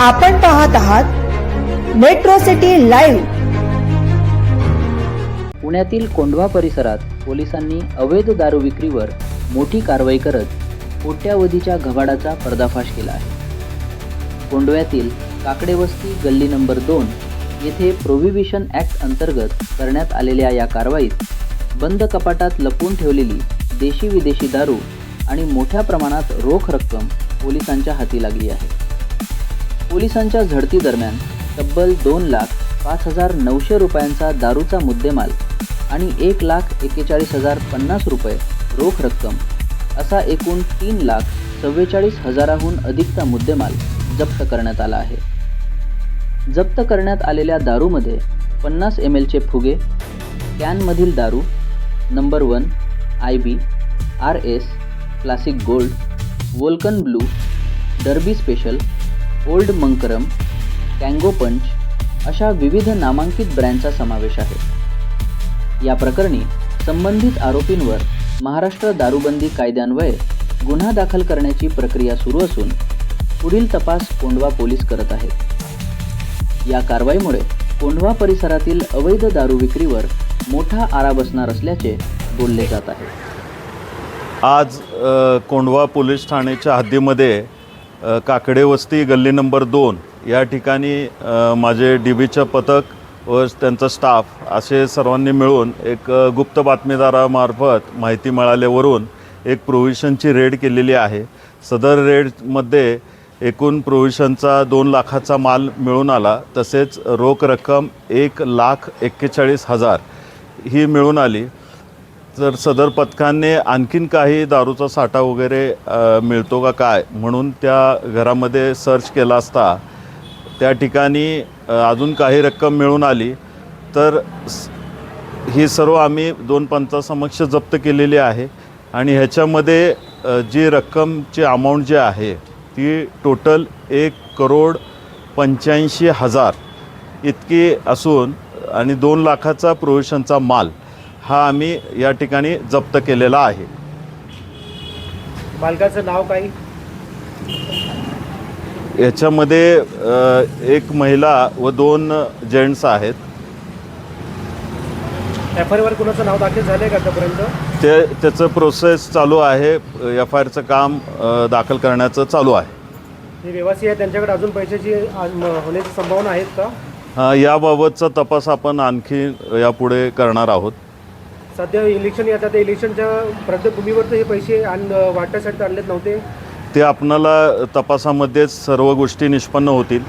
आपण पाहत आहात मेट्रो सिटी लाईव्ह पुण्यातील कोंढवा परिसरात पोलिसांनी अवैध दारू विक्रीवर मोठी कारवाई करत कोट्यावधीच्या घबाडाचा पर्दाफाश केला आहे. कोंडव्यातील काकडेवस्ती गल्ली नंबर दोन येथे प्रोव्हिबिशन ॲक्ट अंतर्गत करण्यात आलेल्या या कारवाईत बंद कपाटात लपवून ठेवलेली देशी विदेशी दारू आणि मोठ्या प्रमाणात रोख रक्कम पोलिसांच्या हाती लागली आहे. पोलिसांच्या झडतीदरम्यान तब्बल दोन लाख पाच हजार नऊशे रुपयांचा दारूचा मुद्देमाल आणि एक लाख एक्केचाळीस हजार पन्नास रुपये रोख रक्कम असा एकूण तीन लाख चव्वेचाळीस हजाराहून अधिकचा मुद्देमाल जप्त करण्यात आला आहे. जप्त करण्यात आलेल्या दारूमध्ये पन्नास एम एलचे फुगे कॅनमधील दारू number one I B R S classic gold Vulcan blue Derby special Old Monk rum कँगो punch अशा विविध नामांकित ब्रँडचा समावेश आहे. या प्रकरणी संबंधित आरोपींवर महाराष्ट्र दारूबंदी कायद्यान्वये गुन्हा दाखल करण्याची प्रक्रिया सुरू असून पुढील तपास कोंढवा पोलीस करत आहेत या कारवाईमुळे कोंढवा परिसरातील अवैध दारू विक्रीवर मोठा आरा बसणार असल्याचे बोलले जात आहे. आज कोंढवा पोलीस ठाण्याच्या हद्दीमध्ये काकडे वस्ती गल्ली नंबर दोन. या ठिकाणी माझे डी बीचं पथक व त्यांचा स्टाफ असे सर्वांनी मिळून एक गुप्त बातमीदारामार्फत माहिती मिळाल्यावरून एक प्रोव्हिशनची रेड केलेली आहे. सदर रेडमध्ये एकूण प्रोव्हिशनचा दोन लाखाचा माल मिळून आला. तसेच रोख रक्कम एक लाख एक्केचाळीस हजार ही मिळून आली. तर सदर पथकाने आणखीन काही दारूचा साठा वगैरे मिळतो का काय म्हणून त्या घरामध्ये सर्च केला असता त्या ठिकाणी अजून काही रक्कम मिळून आली तर ही सर्व आम्ही दोन पंचासमक्ष जप्त केलेली आहे आणि ह्याच्यामध्ये जी रक्कमची अमाऊंट जी आहे ती टोटल एक करोड पंच्याऐंशी हजार इतकी असून आणि दोन लाखाचा प्रोव्हिशनचा माल हा आम्ही या ठिकाणी जप्त केलेला आहे. मालकाचं नाव काय? याच्यामध्ये अ, एक महिला व दोन जेंट्स आहेत. एफ आय वर कुणाचं नाव दाखल झालंय का आतापर्यंत? ते त्याचं प्रोसेस चालू आहे. एफ आय आरचं काम अ, दाखल करण्याचं चालू आहे. जे व्यवसायी आहेत त्यांच्याकडे अजून पैशाची म- होण्याची संभावना आहेत का? याबाबतचा तपास आपण आणखी यापुढे करणार आहोत. सध्या इलेक्शन येतात त्या इलेक्शनच्या प्रत्येक हे पैसे आण वाटण्यासाठी आणलेत नव्हते. ते आपणाला तपासामध्येच सर्व गोष्टी निष्पन्न होतील.